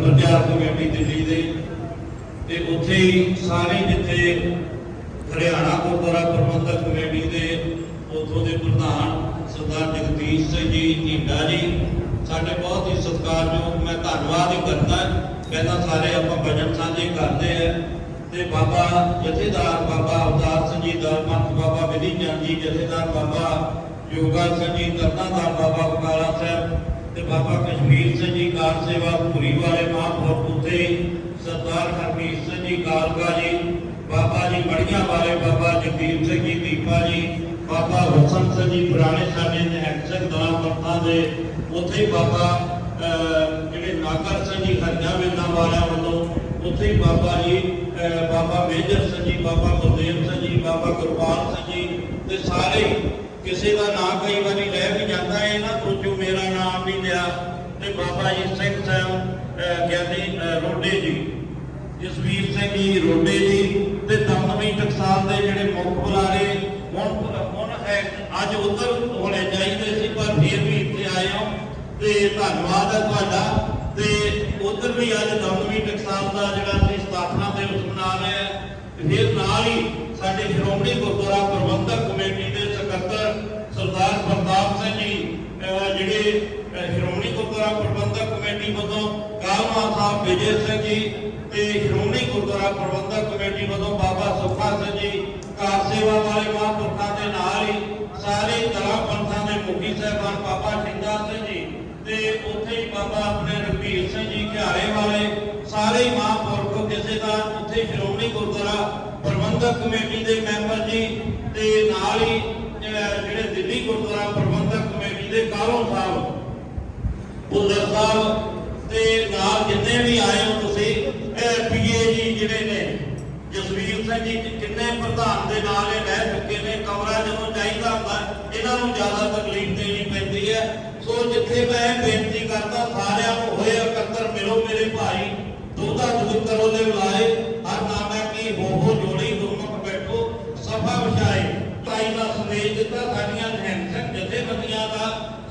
ਧਰਮ ਕਮੇਟੀ ਦਿੱਲੀ ਦੇ। ਤੇ ਉੱਥੇ ਹੀ ਸਾਰੇ ਜਿੱਥੇ ਹਰਿਆਣਾ ਗੁਰਦੁਆਰਾ ਪ੍ਰਬੰਧਕ ਕਮੇਟੀ ਦੇ, ਉੱਥੋਂ ਦੇ ਪ੍ਰਧਾਨ ਸਰਦਾਰ ਜਗਦੀਸ਼ ਸਿੰਘ ਜੀ ਢੀਂਡਾ ਜੀ, ਸਾਡੇ ਬਹੁਤ ਹੀ ਸਤਿਕਾਰਯੋਗ, ਮੈਂ ਧੰਨਵਾਦ ਹੀ ਕਰਦਾ। ਪਹਿਲਾਂ ਸਾਰੇ ਆਪਾਂ ਭਜਨ ਸਾਂਝੇ ਕਰਦੇ ਆ। ਤੇ ਬਾਬਾ ਜਥੇਦਾਰ ਬਾਬਾ ਅਵਤਾਰ ਸਿੰਘ ਜੀ ਦਰਮਤ ਬਾਬਾ ਵਿਧੀ ਚੰਦ ਜੀ, ਜਥੇਦਾਰ ਬਾਬਾ ਯੋਗਾ ਸਿੰਘ ਜੀ ਤਰਨਾਦਾਰ ਬਾਬਾ ਬਕਾਲਾ ਸਾਹਿਬ ਤੇ ਬਾਬਾ ਕਸ਼ਮੀਰ ਸਿੰਘ ਜੀ ਕਾਰ ਸੇਵਾ ਭੂਰੀ ਵਾਲੇ ਮਹਾਂਪੁਰ ਉੱਤੇ ਸਰਦਾਰ ਹਰਮੀਤ ਸਿੰਘ ਜੀ ਕਾਲਕਾ ਜੀ, ਬਾਬਾ ਜੀ ਬੜੀਆਂ ਵਾਲੇ ਬਾਬਾ ਜਗਦੀਪ ਸਿੰਘ ਜੀ ਦੀਪਾ ਜੀ, ਬਾਬਾ ਹੁਸਨ ਸਿੰਘ ਜੀ ਪੁਰਾਣੇ ਸਾਡੇ ਨਿਹੰਗ ਸਿੰਘ ਦਲਾਂ ਪਰਤਾਂ ਦੇ, ਉੱਥੇ ਹੀ ਬਾਬਾ ਜਿਹੜੇ ਨਾਗਰ ਸਿੰਘ ਜੀ, ਹਰਜਾ ਵੇਦਾਂ ਵਾਲਿਆਂ ਵੱਲੋਂ ਉੱਥੇ ਹੀ ਬਾਬਾ ਜੀ ਬਾਬਾ ਮੇਜਰ ਸਿੰਘ ਜੀ, ਬਾਬਾ ਗੁਰਦੇਵ ਸਿੰਘ ਜੀ, ਬਾਬਾ ਗੁਰਪਾਲ ਸਿੰਘ ਜੀ ਤੇ ਸਾਰੇ ਕਿਸੇ ਦਾ ਨਾਂ ਕਈ ਵਾਰੀ ਲੈ ਵੀ ਜਾਂਦਾ ਹੈ ਨਾ ਸੋਚੋ ਮੇਰਾ ਨਾਮ ਨਹੀਂ ਲਿਆ ਤੇ ਬਾਬਾ ਜੀ ਸਿੰਘ ਸਾਹਿਬ ਗਿਆਨੀ ਰੋਡੇ ਜੀ। ਜਸਵੀਰ ਸਿੰਘ ਜੀ, ਰੋਡੇ ਜੀ ਤੇ ਦਮਦਮੀ ਟਕਸਾਲ ਦੇ ਜਿਹੜੇ ਮੁੱਖ ਬੁਲਾਰੇ, ਹੁਣ ਹੁਣ ਅੱਜ ਉਧਰ ਹੋਣੇ ਚਾਹੀਦੇ ਸੀ, ਪਰ ਫਿਰ ਵੀ ਇੱਥੇ ਆਏ ਹੋ ਤੇ ਧੰਨਵਾਦ ਹੈ ਤੁਹਾਡਾ। ਤੇ ਉਧਰ ਵੀ ਅੱਜ ਦਮਦਮੀ ਟਕਸਾਲ ਦਾ ਜਿਹੜਾ ਅਸੀਂ ਸਥਾਪਨਾ ਦਿਵਸ ਮਨਾ ਰਹੇ ਹਾਂ ਫਿਰ ਨਾਲ ਹੀ ਸਾਡੇ ਸ਼੍ਰੋਮਣੀ ਗੁਰਦੁਆਰਾ ਪ੍ਰਬੰਧਕ ਕਮੇਟੀ ਦੇ ਸਕੱਤਰ ਸਰਦਾਰ ਪ੍ਰਤਾਪ ਸਿੰਘ ਜੀ ਅਹ ਜਿਹੜੇ ਸ਼੍ਰੋਮਣੀ ਗੁਰਦੁਆਰਾ ਪ੍ਰਬੰਧਕ ਕਮੇਟੀ ਵੱਲੋਂ ਕਾਲਮਾ ਸਾਹਿਬ ਵਿਜੇ ਸਿੰਘ ਜੀ ਤੇ ਸ਼੍ਰੋਮਣੀ ਗੁਰਦੁਆਰਾ ਪ੍ਰਬੰਧਕ ਕਮੇਟੀ ਵੱਲੋਂ ਬਾਬਾ ਸੁਖਾ ਸਿੰਘ ਜੀ ਕਾਰ ਸੇਵਾ ਵਾਲੇ ਮਹਾਂਪੁਰਖਾਂ ਦੇ ਨਾਲ ਹੀ ਸਾਰੇ ਦਲਾਂ ਪੰਥਾਂ ਦੇ ਮੁਖੀ ਸਾਹਿਬਾਨ ਬਾਬਾ ਠਿੰਡਾ ਸਿੰਘ ਜੀ ਤੇ ਉੱਥੇ ਹੀ ਬਾਬਾ ਆਪਣੇ ਰਘਬੀਰ ਸਿੰਘ ਜੀ ਘਿਆਰੇ ਵਾਲੇ ਸਾਰੇ ਮਹਾਂਪੁਰਖ ਕਿਸੇ ਦਾ ਉੱਥੇ ਸ਼੍ਰੋਮਣੀ ਗੁਰਦੁਆਰਾ ਪ੍ਰਬੰਧਕ ਕਮੇਟੀ ਦੇ ਮੈਂਬਰ ਜੀ ਤੇ ਨਾਲ ਹੀ ਜਿਹੜੇ ਦਿੱਲੀ ਗੁਰਦੁਆਰਾ ਪ੍ਰਬੰਧਕ ਦੇ ਕਾਲੋਂ ਸਾਹਿਬ ਭੁੱਲਰ ਸਾਹਿਬ ਤੇ ਨਾਲ ਜਿੰਨੇ ਵੀ ਆਏ ਹੋ ਤੁਸੀਂ ਪੀਏ ਜੀ ਜਿਹੜੇ ਨੇ, ਜਸਵੀਰ ਸਿੰਘ ਜੀ, ਕਿੰਨੇ ਪ੍ਰਧਾਨ ਦੇ ਨਾਲ ਇਹ ਰਹਿ ਚੁੱਕੇ ਨੇ, ਕਮਰਾ ਜਦੋਂ ਚਾਹੀਦਾ ਹੁੰਦਾ, ਇਹਨਾਂ ਨੂੰ ਜ਼ਿਆਦਾ ਤਕਲੀਫ ਦੇਣੀ ਪੈਂਦੀ ਹੈ। ਸੋ ਜਿੱਥੇ ਮੈਂ ਬੇਨਤੀ ਕਰਦਾ, ਸਾਰਿਆਂ ਨੂੰ ਹੋਏ ਇਕੱਤਰ, ਮਿਲੋ ਮੇਰੇ ਭਾਈ ਦੋਦਾ ਦੁੱਤਰ ਉਹਦੇ ਬੁਲਾਏ। ਹਰ ਨਾਮੈ ਕੀ ਹੋ ਜੋੜੀ ਗੁਰਮੁਖ ਬੈਠੋ, ਸਭਾ ਵਿਛਾਏ। ਤਾਈ ਦਾ ਸੰਦੇਸ਼ ਦਿੱਤਾ, ਸਾਡੀਆਂ ਨਿਹੰਗ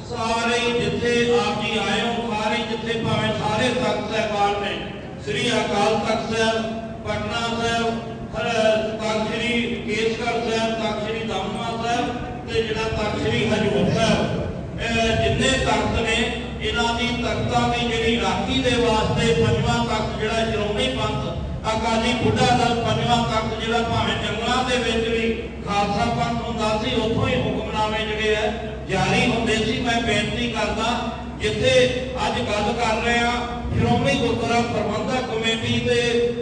ਸਾਰੇ ਜਿੱਥੇ ਆਪ ਜੀ ਆਏ ਹੋ, ਸਾਰੇ ਜਿੱਥੇ ਭਾਵੇਂ ਸਾਰੇ ਤਖਤ ਸਾਹਿਬਾਨ ਨੇ, ਸ੍ਰੀ ਅਕਾਲ ਤਖਤ ਸਾਹਿਬ, ਪਟਨਾ ਸਾਹਿਬ ਤਖਤ ਸ੍ਰੀ ਕੇਸਗੜ੍ਹ ਸਾਹਿਬ, ਤਖਤ ਸ੍ਰੀ ਦਮਦਮਾ ਸਾਹਿਬ ਤੇ ਜਿਹੜਾ ਤਖਤ ਸ੍ਰੀ ਹਜੂਰ ਸਾਹਿਬ। ਇਹ ਜਿੰਨੇ ਤਖਤ ਨੇ, ਇਹਨਾਂ ਦੀ ਤਖਤਾਂ ਦੀ ਜਿਹੜੀ ਰਾਖੀ ਦੇ ਵਾਸਤੇ ਪੰਜਵਾਂ ਤਖਤ ਜਿਹੜਾ ਸ਼੍ਰੋਮਣੀ ਪੰਥ, ਅਕਾਲੀ ਬੁੱਢਾ ਦਲ ਪੰਜਵਾਂ ਤਖਤ ਜਿਹੜਾ ਭਾਵੇਂ ਜੰਗਲਾਂ ਦੇ ਵਿੱਚ ਵੀ ਖਾਲਸਾ ਪੰਥ ਹੁੰਦਾ ਸੀ, ਉੱਥੋਂ ਹੀ ਹੁਕਮਨਾਮੇ ਜਿਹੜੇ ਆ, ਜਾਰੀ ਹੁੰਦੇ ਸੀ। ਮੈਂ ਬੇਨਤੀ ਕਰਦਾ, ਜਿੱਥੇ ਅੱਜ ਗੱਲ ਕਰ ਰਹੇ ਆ ਸ਼੍ਰੋਮਣੀ ਗੁਰਦੁਆਰਾ ਪ੍ਰਬੰਧਕ ਕਮੇਟੀ ਤੇ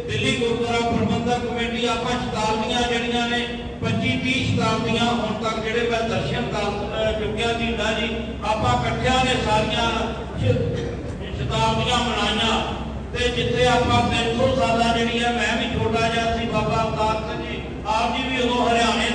ਦਿੱਲੀ ਗੁਰਦੁਆਰਾ ਪ੍ਰਬੰਧਕ ਕਮੇਟੀ, ਆਪਾਂ ਸ਼ਤਾਬਦੀਆਂ ਜਿਹੜੀਆਂ ਨੇ 25 30 ਸ਼ਤਾਬਦੀਆਂ ਹੁਣ ਤੱਕ ਜਿਹੜੇ ਮੈਂ ਦਰਸ਼ਨ ਕਰ ਚੁੱਕਿਆ ਜੀ ਨਾ ਜੀ, ਆਪਾਂ ਇਕੱਠਿਆਂ ਨੇ ਸਾਰੀਆਂ ਸ਼ਤਾਬਦੀਆਂ ਮਨਾਈਆਂ। ਤੇ ਜਿੱਥੇ ਆਪਾਂ 300 ਸਾਲਾਂ ਜਿਹੜੀ ਆ ਮੈਂ ਵੀ ਛੋਟਾ ਜਿਹਾ ਸੀ, ਬਾਬਾ ਅਵਤਾਰ ਸਿੰਘ ਜੀ, ਆਪ ਜੀ ਵੀ ਉਦੋਂ ਹਰਿਆਣੇ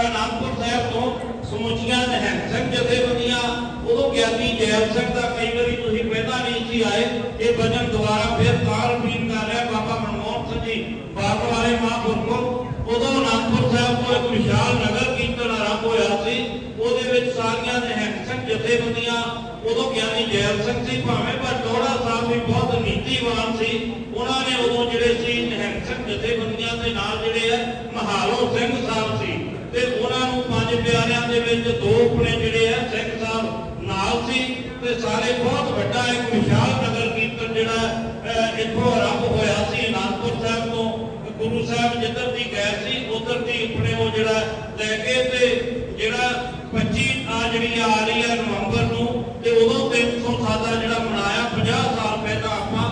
ਅਨੰਦਪੁਰ ਸਾਹਿਬ ਤੋਂ ਸਮੁੱਚੀਆਂ ਨਿਹੰਗ ਸਿੰਘ ਜਥੇਬੰਦੀਆਂ, ਉਦੋਂ ਗਿਆਨੀ ਜੈਲ ਸਿੰਘ ਦਾ ਕਈ ਵਾਰੀ ਤੁਸੀਂ ਪਹਿਲਾਂ ਨਹੀਂ ਸੀ ਆਏ, ਇਹ ਭਜਨ ਦੁਆਰਾ ਫਿਰ ਤਾਂ ਰਿਪੀਟ ਕਰ ਰਿਹਾ ਬਾਬਾ ਮਨਮੋਹਨ ਸਿੰਘ ਜੀ ਬਾਗ ਵਾਲੇ ਮਹਾਂਪੁਰਖੋ। ਉਦੋਂ ਅਨੰਦਪੁਰ ਸਾਹਿਬ ਤੋਂ ਇੱਕ ਵਿਸ਼ਾਲ ਨਗਰ ਕੀਰਤਨ ਆਰੰਭ ਹੋਇਆ ਸੀ, ਉਹਦੇ ਵਿੱਚ ਸਾਰੀਆਂ ਨਿਹੰਗ ਸਿੰਘ ਜਥੇਬੰਦੀਆਂ, ਉਦੋਂ ਗਿਆਨੀ ਜੈਲ ਸਿੰਘ ਸੀ, ਭਾਵੇਂ ਪਰ ਟੋੜਾ ਸਾਹਿਬ ਵੀ ਬਹੁਤ ਨੀਤੀਵਾਨ ਸੀ, ਉਹਨਾਂ ਨੇ ਉਦੋਂ ਜਿਹੜੇ ਸੀ ਨਿਹੰਗ ਸਿੰਘ ਜਥੇਬੰਦੀਆਂ ਦੇ ਨਾਲ ਜਿਹੜੇ ਹੈ ਮਹਾਲੋ ਸਿੰਘ ਸਾਹਿਬ ਸੀ। ਤੇ ਉਹਨਾਂ ਨੂੰ ਪੰਜ ਪਿਆਰਿਆਂ ਦੇ ਵਿੱਚ ਦੋ ਆਪਣੇ ਜਿਹੜੇ ਆ ਸਿੰਘ ਸਾਹਿਬ ਨਾਲ ਸੀ ਤੇ ਸਾਰੇ ਬਹੁਤ ਵੱਡਾ ਇੱਕ ਵਿਸ਼ਾਲ ਨਗਰ ਕੀਰਤਨ ਜਿਹੜਾ ਅਹ, ਇੱਥੋਂ ਆਰੰਭ ਹੋਇਆ ਸੀ ਅਨੰਦਪੁਰ ਸਾਹਿਬ ਤੋਂ ਗੁਰੂ ਸਾਹਿਬ ਜਿੱਧਰ ਦੀ ਗਏ ਸੀ ਉਧਰ ਦੀ ਆਪਣੇ ਉਹ ਜਿਹੜਾ ਲੈ ਕੇ ਤੇ ਜਿਹੜਾ 25 ਆ ਜਿਹੜੀ ਆ ਰਹੀ ਹੈ ਨਵੰਬਰ ਨੂੰ ਤੇ ਉਦੋਂ 300 ਸਾਲਾ ਜਿਹੜਾ ਮਨਾਇਆ 50 ਸਾਲ ਪਹਿਲਾਂ ਆਪਾਂ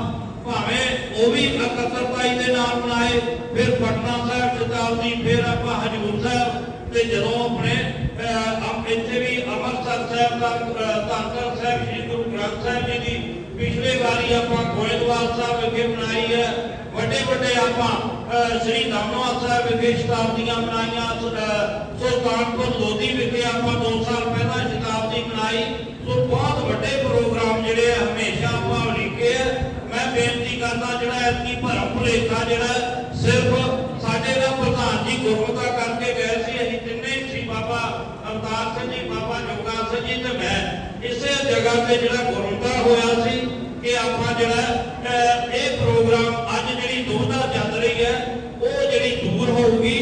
ਭਾਵੇਂ ਉਹ ਵੀ ਇਕੱਤਰਤਾਈ ਦੇ ਨਾਲ ਮਨਾਏ ਫਿਰ ਪਟਨਾ ਸਾਹਿਬ ਸ਼ਤਾਬਦੀ ਫਿਰ ਆਪਾਂ ਹਜੂਰ ਸਾਹਿਬ ਤੇ ਜਦੋਂ ਆਪਣੇ ਅਹ, ਆਪ ਇੱਥੇ ਵੀ ਅੰਮ੍ਰਿਤਸਰ ਸਾਹਿਬ ਦਾ ਧੰਨਕਰ ਸਾਹਿਬ ਸ੍ਰੀ ਗੁਰੂ ਗ੍ਰੰਥ ਸਾਹਿਬ ਜੀ ਦੀ ਪਿਛਲੇ ਵਾਰੀ ਆਪਾਂ ਗੋਇੰਦਵਾਲ ਸਾਹਿਬ ਵਿਖੇ ਮਨਾਈ ਹੈ ਵੱਡੇ ਵੱਡੇ ਆਪਾਂ ਸ੍ਰੀ ਦਮਦਮਾ ਸਾਹਿਬ ਵਿਖੇ ਸ਼ਤਾਬਦੀਆਂ ਮਨਾਈਆਂ ਸੁ- ਅਹ, ਲੋਧੀ ਵਿਖੇ ਆਪਾਂ 2 ਸਾਲ ਪਹਿਲਾਂ ਸ਼ਤਾਬਦੀ ਬਣਾਈ ਸੋ ਬਹੁਤ ਵੱਡੇ ਪ੍ਰੋਗਰਾਮ ਜਿਹੜੇ ਹਮੇਸ਼ਾ ਆਪਾਂ ਉਲੀਕੇ ਆ ਮੈਂ ਬੇਨਤੀ ਕਰਦਾ ਜਿਹੜਾ ਐਤਕੀ ਭਰਮ ਭੁਲੇਖਾ ਜਿਹੜਾ ਸਿਰਫ ਸਾਡੇ ਦਾ ਪ੍ਰਧਾਨ ਜੀ ਗੁਰਮਤਾ ਕਰਕੇ ਗਏ ਸੀ ਅਸੀਂ ਤਿੰਨੇ ਹੀ ਸੀ ਬਾਬਾ ਅਵਤਾਰ ਸਿੰਘ ਜੀ ਤੇ ਮੈਂ ਇਸੇ ਜਗ੍ਹਾ ਤੇ ਜਿਹੜਾ ਗੁਰਮਤਾ ਹੋਇਆ ਸੀ ਕਿ ਆਪਾਂ ਜਿਹੜਾ ਇਹ ਪ੍ਰੋਗਰਾਮ ਅੱਜ ਜਿਹੜੀ ਦੁਬਦਾ ਚੱਲ ਰਹੀ ਹੈ, ਉਹ ਜਿਹੜੀ ਦੂਰ ਹੋਊਗੀ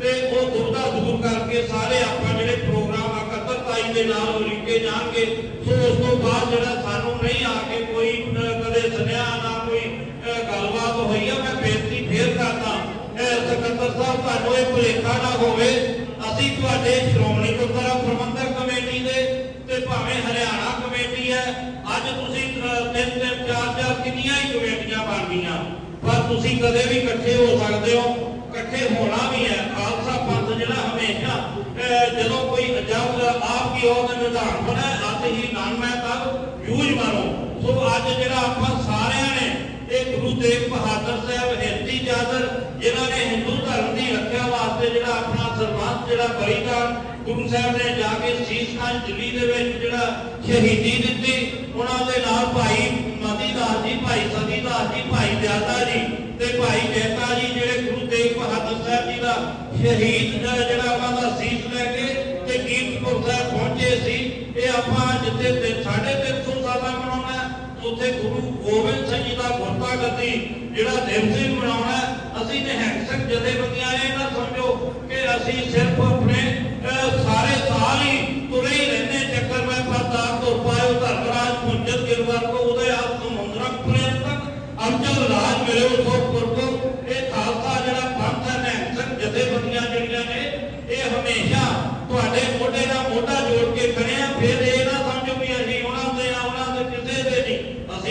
ਤੇ ਉਹ ਦੁਬਦਾ ਦੂਰ ਕਰਕੇ ਸਾਰੇ ਆਪਾਂ ਜਿਹੜੇ ਪ੍ਰੋਗਰਾਮ ਇਕੱਤਰਤਾਈ ਦੇ ਨਾਲ ਉਲੀਕੇ ਜਾਣਗੇ। ਸੋ ਉਸ ਤੋਂ ਬਾਅਦ ਜਿਹੜਾ ਸਾਨੂੰ ਨਹੀਂ ਆ ਕੇ ਕੋਈ ਕਦੇ ਸੁਨੇਹਾ ਨਾ ਕੋਈ ਗੱਲਬਾਤ ਹੋਈ ਆ, ਮੈਂ ਬੇਨਤੀ ਫੇਰ ਕਰਦਾ ਸਕੱਤਰ ਸਾਹਿਬ, ਤੁਹਾਨੂੰ ਇਹ ਭੁਲੇਖਾ ਨਾ ਹੋਵੇ, ਅਸੀਂ ਤੁਹਾਡੇ ਸ਼੍ਰੋਮਣੀ ਗੁਰਦੁਆਰਾ ਪ੍ਰਬੰਧਕ ਕਮੇਟੀ ਭਾਵੇਂ ਹਰਿਆਣਾ ਕਮੇਟੀ ਹੈ, ਅੱਜ ਤੁਸੀਂ ਤਿੰਨ ਤਿੰਨ, ਚਾਰ ਚਾਰ ਕਿੰਨੀਆਂ ਹੀ ਕਮੇਟੀਆਂ ਬਣ ਗਈਆਂ। ਪਰ ਤੁਸੀਂ ਕਦੇ ਵੀ ਇਕੱਠੇ ਹੋ ਸਕਦੇ ਹੋ, ਇਕੱਠੇ ਹੋਣਾ ਵੀ ਹੈ। ਖਾਲਸਾ ਪੰਥ ਜਿਹੜਾ ਹਮੇਸ਼ਾ ਜਦੋਂ ਕੋਈ ਜਦ ਆਪ ਕੀ ਉਹਦਾ ਨਿਧਾਨ ਬਣਾ ਅੱਜ ਹੀ ਨਾਮ ਮੈਂ ਤਬ ਯੂਜ ਮਾਰੋ। ਸੋ ਅੱਜ ਜਿਹੜਾ ਆਪਾਂ ਸਾਰਿਆਂ ਨੇ, ਇਹ ਗੁਰੂ ਤੇਗ ਬਹਾਦਰ ਸਾਹਿਬ, ਹਿੰਦੀ ਜਾਦਰ ਜਿਨ੍ਹਾਂ ਨੇ ਹਿੰਦੂ ਧਰਮ ਦੀ ਰੱਖਿਆ ਵਾਸਤੇ ਜਿਹੜਾ ਆਪਣਾ ਸਰਬੰਸ ਜਿਹੜਾ ਬਲੀਦਾਨ ਗੁਰੂ ਸਾਹਿਬ ਨੇ ਜਾ ਕੇ ਸੀਸ ਦਿੱਲੀ ਦੇ ਵਿੱਚ ਜਿਹੜਾ ਸ਼ਹੀਦੀ ਦਿੱਤੀ, ਉਹਨਾਂ ਦੇ ਨਾਲ ਭਾਈ ਮਤੀ ਜੀ, ਭਾਈ ਸਤੀ ਜੀ, ਭਾਈ ਦਿਆਤਾ ਜੀ ਤੇ ਭਾਈ ਜੈਤਾ ਜੀ, ਜਿਹੜੇ ਗੁਰੂ ਤੇਗ ਬਹਾਦਰ ਸਾਹਿਬ ਜੀ ਦਾ ਸ਼ਹੀਦ ਦਾ ਜਿਹੜਾ ਉਹਨਾਂ ਦਾ ਸੀਸ ਲੈ ਕੇ ਤੇ ਕੀਰਤਪੁਰ ਸਾਹਿਬ ਪਹੁੰਚੇ ਸੀ। ਇਹ ਆਪਾਂ ਜਿੱਥੇ ਤੇ 350 ਸਾਲਾਂ ਮਨਾਉਣਾ ਉੱਥੇ ਗੁਰੂ ਗੋਬਿੰਦ ਸਿੰਘ ਜੀ ਦਾ ਗੁਰਤਾ ਗੱਦੀ ਜਿਹੜਾ ਦਿਨ ਵੀ ਮਨਾਉਣਾ ਅਸੀਂ ਨਿਹੰਗ ਜਥੇਬੰਦੀਆਂ, ਇਹ ਨਾ ਸਮਝੋ ਕਿ ਅਸੀਂ ਸਿਰਫ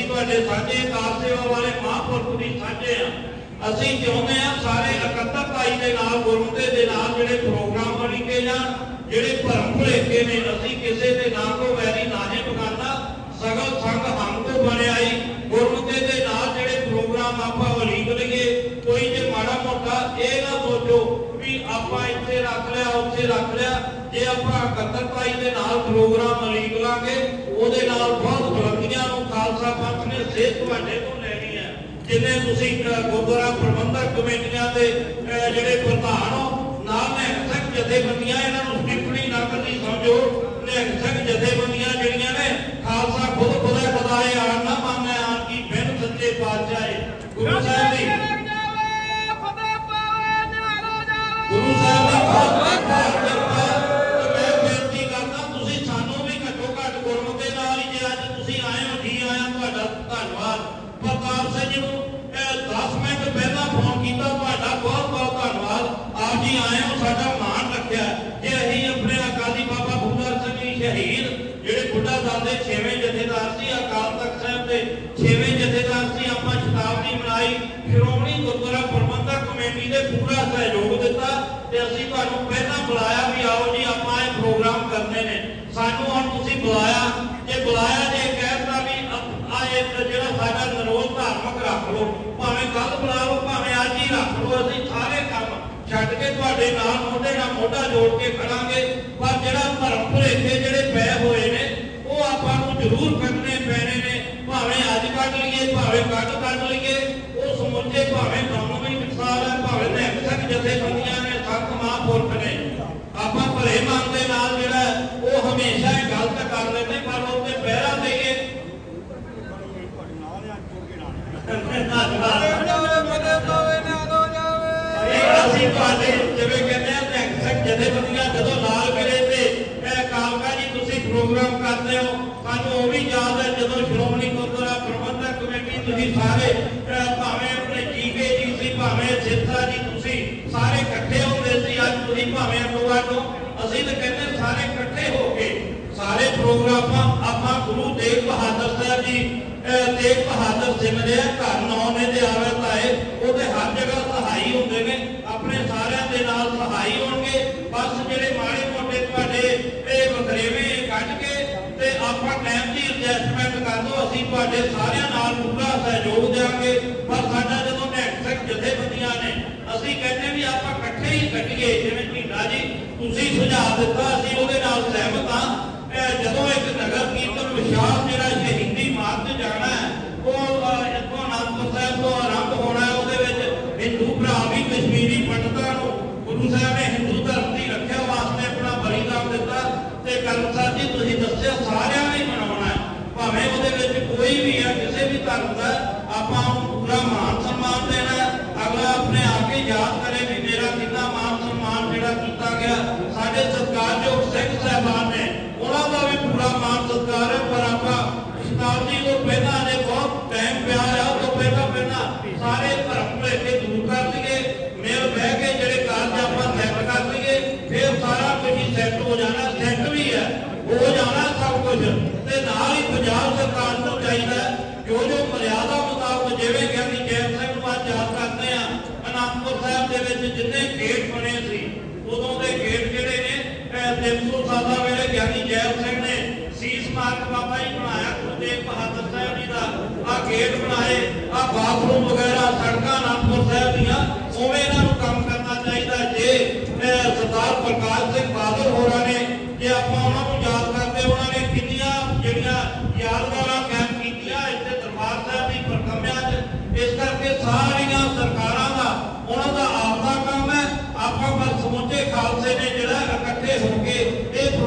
ਤੁਹਾਡੇ ਸਾਂਝੇ ਕਾਰ ਸੇਵਾ ਵਾਲੇ ਮਹਾਂਪੁਰਖ ਦੀ ਸਾਂਝੇ ਆ। ਅਸੀਂ ਚਾਹੁੰਦੇ ਆ ਸਾਰੇ ਇਕੱਤਰ ਭਾਈ ਦੇ ਨਾਲ, ਗੁਰੂ ਦੇ ਨਾਲ ਜਿਹੜੇ ਪ੍ਰੋਗਰਾਮ ਬਣੀਕੇ ਜਾਣ, ਜਿਹੜੇ ਭਰਮ ਭੁਲੇਖੇ ਨੇ, ਅਸੀਂ ਕਿਸੇ ਦੇ ਨਾਂ ਤੋਂ ਵੈਰੀ ਨਾਹੇ ਬਗਾਨਾ ਸਗਲ ਸੰਗ ਹਮ ਤੋਂ ਬਣਿਆ ਗੁਰਮਤੇ ਦੇ ਨਾਲ ਜਿਹੜੇ ਪ੍ਰੋਗਰਾਮ ਆਪਾਂ ਉਲੀਕ ਲਈਏ ਕੋਈ ਜੇ ਮਾੜਾ ਮੋਟਾ ਇਹ ਨਾ ਸੋਚੋ ਵੀ ਆਪਾਂ ਇੱਥੇ ਰੱਖ ਲਿਆ, ਉੱਥੇ ਰੱਖ ਲਿਆ। ਜੇ ਆਪਾਂ ਇਕੱਤਰਤਾਈ ਦੇ ਨਾਲ ਪ੍ਰੋਗਰਾਮ ਉਲੀਕ ਲਾਂਗੇ, ਉਹਦੇ ਨਾਲ ਬਹੁਤ ਬੁਲੰਦੀਆਂ ਨੂੰ ਖਾਲਸਾ ਪੰਥ ਨੇ ਸੇਧ ਤੁਹਾਡੇ ਤੋਂ ਲੈਣੀ ਹੈ। ਜਿੰਨੇ ਤੁਸੀਂ ਗੁਰਦੁਆਰਾ ਪ੍ਰਬੰਧਕ ਕਮੇਟੀਆਂ ਦੇ ਜਿਹੜੇ ਪ੍ਰਧਾਨ ਹੋ, ਨਾਲ ਨਿਹੰਗ ਸਿੰਘ ਜਥੇਬੰਦੀਆਂ, ਇਹਨਾਂ ਨੂੰ ਟਿੱਪਣੀ ਨਾ ਕਰਨੀ ਸਮਝੋ। ਨਿਹੰਗ ਸਿੰਘ ਜਥੇਬੰਦੀਆਂ ਜਿਹੜੀਆਂ ਨੇ, ਖਾਲਸਾ ਖੁਦ ਖੁਦਾ ਖੁਦਾਏ ਆਣ ਨਾ ਮੰਨੇ, ਆਣ ਕੀ ਬਿਨ ਸੱਚੇ ਪਾਤਸ਼ਾਹ ਗੁਰੂ ਸਾਹਿਬ ਦੀ ਸ਼ਹੀਦ, ਜਿਹੜੇ ਬੁੱਢਾ ਦਲ ਦੇ 6ਵੇਂ ਜਥੇਦਾਰ ਸੀ, ਅਕਾਲ ਤਖਤ ਸਾਹਿਬ ਦੇ 6ਵੇਂ ਜਥੇਦਾਰ ਸੀ, ਆਪਾਂ ਸ਼ਤਾਬਦੀ ਮਨਾਈ, ਸ਼੍ਰੋਮਣੀ ਗੁਰਦੁਆਰਾ ਪ੍ਰਬੰਧਕ ਕਮੇਟੀ ਨੇ ਪੂਰਾ ਸਹਿਯੋਗ ਦਿੱਤਾ ਤੇ ਅਸੀਂ ਤੁਹਾਨੂੰ ਪਹਿਲਾਂ ਬੁਲਾਇਆ ਵੀ ਆਓ ਜੀ, ਆਪਾਂ ਇਹ ਪ੍ਰੋਗਰਾਮ ਕਰਨੇ ਨੇ। ਸਾਨੂੰ ਹੁਣ ਤੁਸੀਂ ਬੁਲਾਇਆ, ਜੇ ਬੁਲਾਇਆ, ਜੇ ਕਹਿਤਾ ਵੀ ਆ ਇੱਕ ਜਿਹੜਾ ਸਾਡਾ ਨਰੋਲ ਧਾਰਮਿਕ ਰੱਖ ਲਓ, ਭਾਵੇਂ ਕੱਲ ਬੁਲਾ ਲਓ, ਭਾਵੇਂ ਅੱਜ ਹੀ ਰੱਖ ਲਓ, ਅਸੀਂ ਸਾਰੇ ਕੰਮ ਛੱਡ ਕੇ ਤੁਹਾਡੇ ਨਾਲ ਮੋਢੇ ਨਾਲ ਮੋਢਾ ਜੋੜ ਕੇ ਖੜਾਂਗੇ, ਪਰ ਜਿਹੜਾ ਧਰਮ ਭੁਲੇਖੇ ਕੱਢ ਲਈਏ, ਭਾਵੇਂ ਕੱਢ ਕੱਢ ਲਈਏ, ਉਹ ਸਮੁੱਚੇ ਭਾਵੇਂ ਕਾਨੂੰਨੀ ਮਿਸਾਲ ਹੈ, ਭਾਵੇਂ ਨਿਹੰਗ ਸਿੰਘ ਜਥੇਬੰਦੀਆਂ ਨੇ ਸੰਤ ਮਹਾਂਪੁਰਖ ਨੇ। ਆਪਾਂ ਭਲੇ ਮਨ ਦੇ ਨਾਲ ਜਿਹੜਾ ਉਹ ਹਮੇਸ਼ਾ ਇਹ ਗਲਤ ਕਰ ਲੈਂਦੇ, ਪਰ ਉਹ ਤੇ ਪਹਿਰਾ ਦੇਈਏ। ਇਹ ਅਸੀਂ ਤੁਹਾਡੇ ਜਿਵੇਂ ਕਹਿੰਦੇ ਆ ਨਿਹੰਗ ਸਿੰਘ ਜਥੇਬੰਦੀਆਂ ਜਦੋਂ ਲਾਲ ਕਿਲੇ ਤੇ ਇਹ ਕਾਲਕਾ ਜੀ ਤੁਸੀਂ ਪ੍ਰੋਗਰਾਮ ਕਰਦੇ ਹੋ ਸਾਨੂੰ ਉਹ ਵੀ ਯਾਦ ਹੈ ਜਦੋਂ ਸ਼੍ਰੋਮਣੀ ਗੁਰਦੁਆਰਾ ਪ੍ਰਬੰਧਕ ਕਮੇਟੀ ਤੁਸੀਂ ਸਾਰੇ ਅਹ, ਭਾਵੇਂ ਆਪਣੇ ਜੀਕੇ ਜੀ ਸੀ ਭਾਵੇਂ ਸਿੱਧਾ ਜੀ ਤੁਸੀਂ, ਸਾਰੇ ਇਕੱਠੇ ਹੁੰਦੇ ਸੀ ਅੱਜ ਤੁਸੀਂ ਭਾਵੇਂ ਅੱਡੋ ਅੱਡੋ ਅਸੀਂ ਤਾਂ ਕਹਿੰਦੇ ਸਾਰੇ ਇਕੱਠੇ ਹੋ ਕੇ ਸਾਰੇ ਪ੍ਰੋਗਰਾਮਾਂ ਆਪਾਂ ਗੁਰੂ ਤੇਗ ਬਹਾਦਰ ਸਾਹਿਬ ਜੀ ਤੇਗ ਬਹਾਦਰ ਸਿੰਘ ਦੇ ਘਰ ਨੌ ਦੇ ਆਵੇ ਤਾਏ, ਉਹਦੇ ਹਰ ਜਗ੍ਹਾ ਸਹਾਈ ਹੁੰਦੇ ਨੇ, ਆਪਣੇ ਸਾਰਿਆਂ ਦੇ ਨਾਲ ਸਹਾਈ ਹੋਣਗੇ। ਬਸ ਜਿਹੜੇ ਮਾੜੇ ਮੋਟੇ ਤੁਹਾਡੇ ਇਹ ਵਖਰੇਵੇਂ ਕੱਢ ਕੇ ਤੇ ਆਪਾਂ ਟਾਈਮ ਦੀ ਐਡਜਸਟਮੈਂਟ ਕਰ ਦੋ ਅਸੀਂ ਤੁਹਾਡੇ ਸਾਰਿਆਂ ਨਾਲ ਪੂਰਾ ਸਹਿਯੋਗ ਦੇਵਾਂਗੇ ਪਰ ਸਾਡਾ ਜਦੋਂ ਨਿਹੰਗ ਸਿੰਘ ਜਥੇਬੰਦੀਆਂ ਨੇ ਅਸੀਂ ਕਹਿੰਦੇ ਵੀ ਆਪਾਂ ਇਕੱਠੇ ਜਿਵੇਂ ਢੀਂਡਾ ਜੀ, ਤੁਸੀਂ ਸੁਝਾਅ ਦਿੱਤਾ, ਅਸੀਂ ਉਹਦੇ ਨਾਲ ਸਹਿਮਤ ਹਾਂ। ਜਦੋਂ ਇੱਕ ਨਗਰ ਕੀਰਤਨ ਵਿਸ਼ਾਲ ਜਿਹੜਾ ਸ਼ਹੀਦੀ ਮਾਰਗ ਤੇ ਜਾਣਾ ਹੈ, ਉਹ ਇੱਥੋਂ ਅਨੰਦਪੁਰ ਸਾਹਿਬ ਤੋਂ ਆਰੰਭ ਹੋਣਾ ਹੈ, ਉਹਦੇ ਵਿੱਚ ਹਿੰਦੂ ਭਰਾ ਵੀ ਕਸ਼ਮੀਰੀ ਪੰਡਤਾਂ ਨੂੰ ਗੁਰੂ ਸਾਹਿਬ ਨੇ ਹਿੰਦੂ ਧਰਮ ਦੀ ਰੱਖਿਆ ਵਾਸਤੇ ਆਪਣਾ ਬਲੀਦਾਨ ਦਿੱਤਾ। ਤੇ ਕਰਮ ਜੀ, ਤੁਸੀਂ ਦੱਸਿਆ ਸਾਰਿਆਂ ਨੇ ਮਨਾਉਣਾ ਹੈ। ਭਾਵੇਂ ਉਹਦੇ ਵਿੱਚ ਕੋਈ ਵੀ ਹੈ, ਕਿਸੇ ਵੀ ਧਰਮ ਦਾ, ਆਪਾਂ ਉਹਨੂੰ ਪੂਰਾ ਮਾਨ ਸਨਮਾਨ ਦੇਣਾ ਅਗਲਾ ਆਪਣੇ ਆਪ ਹੀ ਯਾਦ ਕਰੇ ਵੀ ਮੇਰਾ ਕਿੰਨਾ ਮਾਨ ਸਨਮਾਨ ਜਿਹੜਾ ਕੀਤਾ ਗਿਆ ਸਾਡੇ ਸਤਿਕਾਰਯੋਗ ਸਿੰਘ ਸਾਹਿਬਾਨ ਨੇ ਉਹਨਾਂ ਦਾ ਵੀ ਪੂਰਾ ਮਾਨ ਸਤਿਕਾਰ ਹੈ, ਪਰ ਆਪਾਂ ਸ਼ਤਾਬਦੀ ਤੋਂ ਪਹਿਲਾਂ ਨੇ ਬਹੁਤ ਟਾਈਮ ਪਿਆ ਆ, ਤੋਂ ਪਹਿਲਾਂ ਪਹਿਲਾਂ ਸਾਰੇ ਧਰਮ ਭੁਲੇਖੇ ਦੂਰ ਕਰ ਲਈਏ। ਮੇਲ ਬਹਿ ਕੇ ਜਿਹੜੇ ਕਾਰਜ ਆਪਾਂ ਸੈੱਟ ਕਰ ਲਈਏ, ਫਿਰ ਸਾਰਾ ਕੁਝ ਸੈੱਟ ਹੋ ਜਾਣਾ ਸੈੱਟ ਵੀ ਹੈ, ਹੋ ਜਾਣਾ ਸਭ ਕੁਝ। ਤੇ ਨਾਲ ਹੀ ਪੰਜਾਬ ਸਰਕਾਰ ਨੂੰ ਚਾਹੀਦਾ ਹੈ ਜੋ ਜੋ ਮਰਿਆਦਾ ਮੁਤਾਬਕ ਜਿਵੇਂ ਗਿਆਨੀ ਜੈਲ ਸਿੰਘ ਨੂੰ ਯਾਦ ਕਰਦੇ ਆ ਅਨੰਦਪੁਰ ਸਾਹਿਬ ਦੇ ਵਿੱਚ ਜਿੰਨੇ ਗੇਟ ਬਣੇ ਸੀ, ਉਦੋਂ ਦੇ ਗੇਟ 300 ਸਾਲਾਂ ਵੇਲੇ ਗਿਆਨੀ ਜੈਲ ਸਿੰਘ ਨੇ ਸੀਸ ਮਾਰਕ ਬਾਬਾ ਜੀ ਬਣਾਇਆ ਗੁਰੂ ਤੇਗ ਬਹਾਦਰ ਸਾਹਿਬ ਜੀ ਦਾ ਆ ਗੇਟ ਬਣਾਏ ਆ ਬਾਥਰੂਮ ਵਗੈਰਾ, ਸੜਕਾਂ ਅਨੰਦਪੁਰ ਸਾਹਿਬ ਦੀਆਂ, ਉਵੇਂ ਇਹਨਾਂ ਨੂੰ ਕੰਮ ਕਰਨਾ ਚਾਹੀਦਾ। ਜੇ ਸਰਦਾਰ ਪ੍ਰਕਾਸ਼ ਸਿੰਘ ਬਾਦਲ ਹੋਰਾਂ ਨੇ, ਜੇ ਆਪਾਂ ਉਹਨਾਂ ਨੂੰ ਯਾਦ ਕਰਦੇ, ਉਹਨਾਂ ਨੇ ਕਿੰਨੀਆਂ ਜਿਹੜੀਆਂ ਯਾਦਗਾਰਾਂ ਕਾਇਮ ਕੀਤੀਆਂ ਇੱਥੇ ਦਰਬਾਰ ਸਾਹਿਬ ਦੀ ਪ੍ਰਕੰਮਿਆਂ 'ਚ, ਇਸ ਕਰਕੇ ਸਾਰੀਆਂ ਸਰਕਾਰਾਂ ਦਾ, ਉਹਨਾਂ ਦਾ ਆਪਦਾ ਕੰਮ ਹੈ। ਆਪਾਂ ਪਰ ਸਮੁੱਚੇ ਖਾਲਸੇ ਨੇ ਜਿਹੜਾ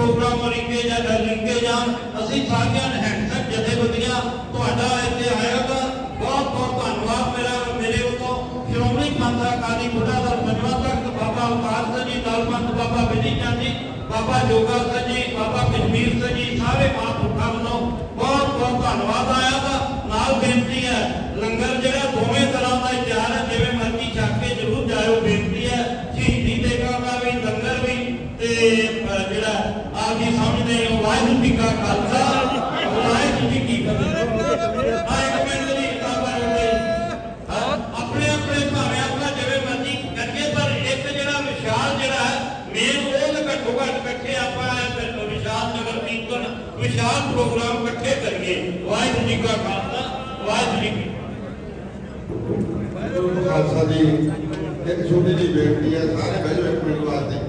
ਪ੍ਰੋਗਰਾਮ ਲਿੰਕੇ ਜਾਂ ਲਿੰਕੇ ਜਾਣ। ਅਸੀਂ ਸਾਰੀਆਂ ਹੈਂਡਸਨ ਜਥੇਬੰਦੀਆਂ, ਤੁਹਾਡਾ ਇੱਥੇ ਆਇਆ ਤਾਂ ਬਹੁਤ ਬਹੁਤ ਧੰਨਵਾਦ ਮੇਰਾ, ਮੇਰੇ ਵੱਲੋਂ। ਸ਼੍ਰੋਮਣੀ ਪੰਥ ਅਕਾਲੀ ਬੁੱਢਾ ਦਲ ਪੰਜਵਾਂ ਤਖਤ ਬਾਬਾ ਅਵਤਾਰ ਸਿੰਘ ਜੀ ਦਲਪੰਥ ਬਾਬਾ ਵਿਧੀ ਚੰਦ ਜੀ, ਬਾਬਾ ਜੋਗਾ ਸਿੰਘ ਜੀ, ਬਾਬਾ ਕਸ਼ਮੀਰ ਸਿੰਘ ਜੀ, ਸਾਰੇ ਮਹਾਂਪੁਰਖਾਂ ਵੱਲੋਂ ਬਹੁਤ ਬਹੁਤ ਧੰਨਵਾਦ ਆਇਆ ਦਾ ਨਾਲ ਬੇਨਤੀ ਹੈ ਜੀ ਕਾ ਖਾਲਸਾ ਵਾਹਿਗੁਰੂ ਜੀ ਕੀ ਖਾਲਸਾ ਜੀ। ਇੱਕ ਛੋਟੀ ਜਿਹੀ ਬੇਨਤੀ ਹੈ, ਸਾਰੇ ਬਹਿ ਜਾਓ ਇੱਕ ਮਿੰਟ ਵਾਸਤੇ।